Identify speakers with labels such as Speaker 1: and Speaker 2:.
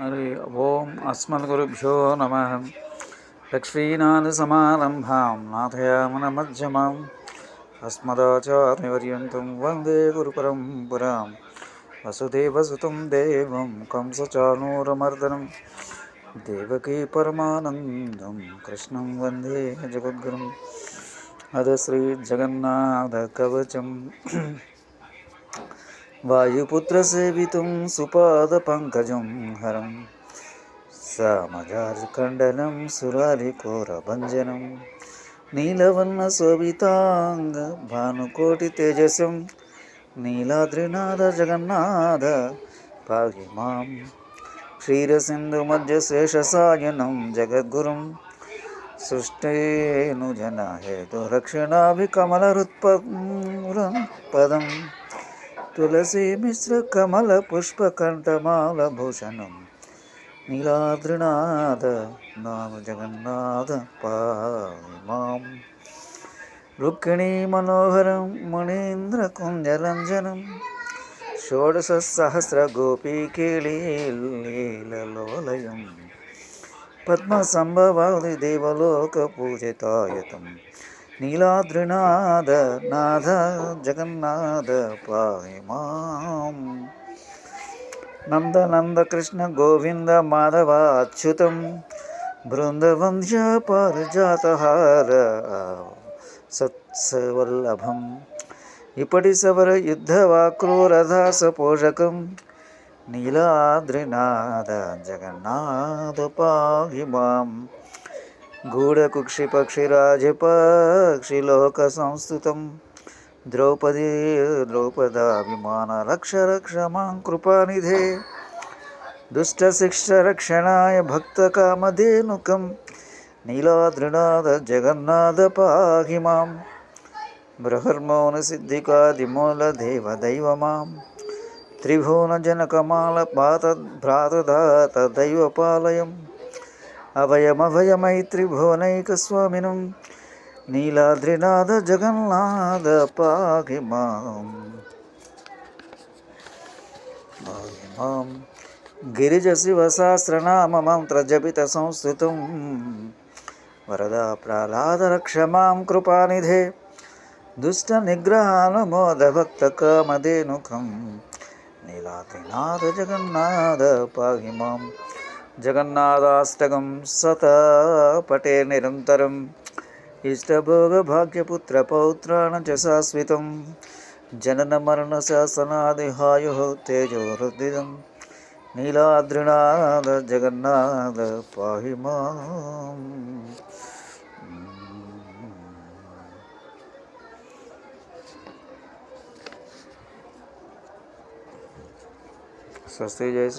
Speaker 1: हरि ओम् अस्मद्गुरुभ्यो नमः। लक्ष्मीनाथसमारम्भां नाथयामनमध्यमाम् अस्मदाचार्यपर्यन्तं वंदे गुरुपरम्परां। वसुदेवसुतं देवं कंसचाणूरमर्दनं देवकी परमानन्दं कृष्णं वंदे जगद्गुरुम्। अद श्रीजगन्नाथकवचम्। వాయుపుత్రసేవితుం సుపాదపంకజం హరం. సామగార్ఖండనం సురాలికోరభంజనం నీలవర్ణశోభితాంగ భానుకోటి తేజసం. నీలాద్రినాథ జగన్నాథ పాహి మాం క్షీరసింధుమధ్యశేషసాయనం జగద్గురుం. సృష్టేనుజన హేతురక్షణాభికమలరుత్పరం పదం తులసి మిశ్ర కమల పుష్ప కంఠమాల భూషణం. నీలాద్రినాథ నామ జగన్నాథ పాం రుక్కిణీ మనోహరం మణీంద్ర కుంజరంజనం షోడశ సహస్ర గోపీ గోపీకేళీలీలలోలయం పద్మ సంభవాది దేవలోక పూజితాయతం. నీలాద్రినాథ నాథ జగన్నాథ పాయి మాం నందనందకృష్ణ గోవింద మాధవ అచ్యుతం బృందవంశ పారిజాతహార సత్సవల్లభం. ఇప్పటి సవర యుద్ధవాక్రూరధాస పోషకం నీలాద్రినాథ జగన్నాథ పాయి మాం గూఢకుక్షిపక్షిరాజపక్షిలోక సంస్థుతం ద్రౌపదీ ద్రౌపదాభిమాన రక్ష రక్ష మాం కృపానిధే. దుష్టశిక్షరక్షణాయ భక్తకామధేనుకం. నీలాద్రినాథ జగన్నాథ పాహి మాం బృహర్మౌన సిద్ధికాదిమూలదేవ దైవ మాం త్రిభువనజనకమాల పాతభ్రాతదాత దైవపాలయం అభయమభయమై త్రిభువనైకస్వామినం నీలాద్రినాథ జగన్నాథ పాగి మాం పాగి మాం గిరిజ శివ సహస్రనామ మంత్రజపిత సంస్థితం వరదా ప్రహ్లాద రక్ష మాం కృపానిధే దుష్ట నిగ్రహానుమోద భక్త కామధేనుకం నీలాద్రినాథ జగన్నాథ పాగి మాం జగన్నాథాష్టకం సత పటే నిరంతరం. ఇష్టభోగ భాగ్యపుత్ర పౌత్రాణ చ శాశ్వతం జనన మరణ శాసనాదిహాయు తేజోరుదిదం నీలాద్రినాథ జగన్నాథ పాహి మాం. స్వస్తి జయ శ్రీ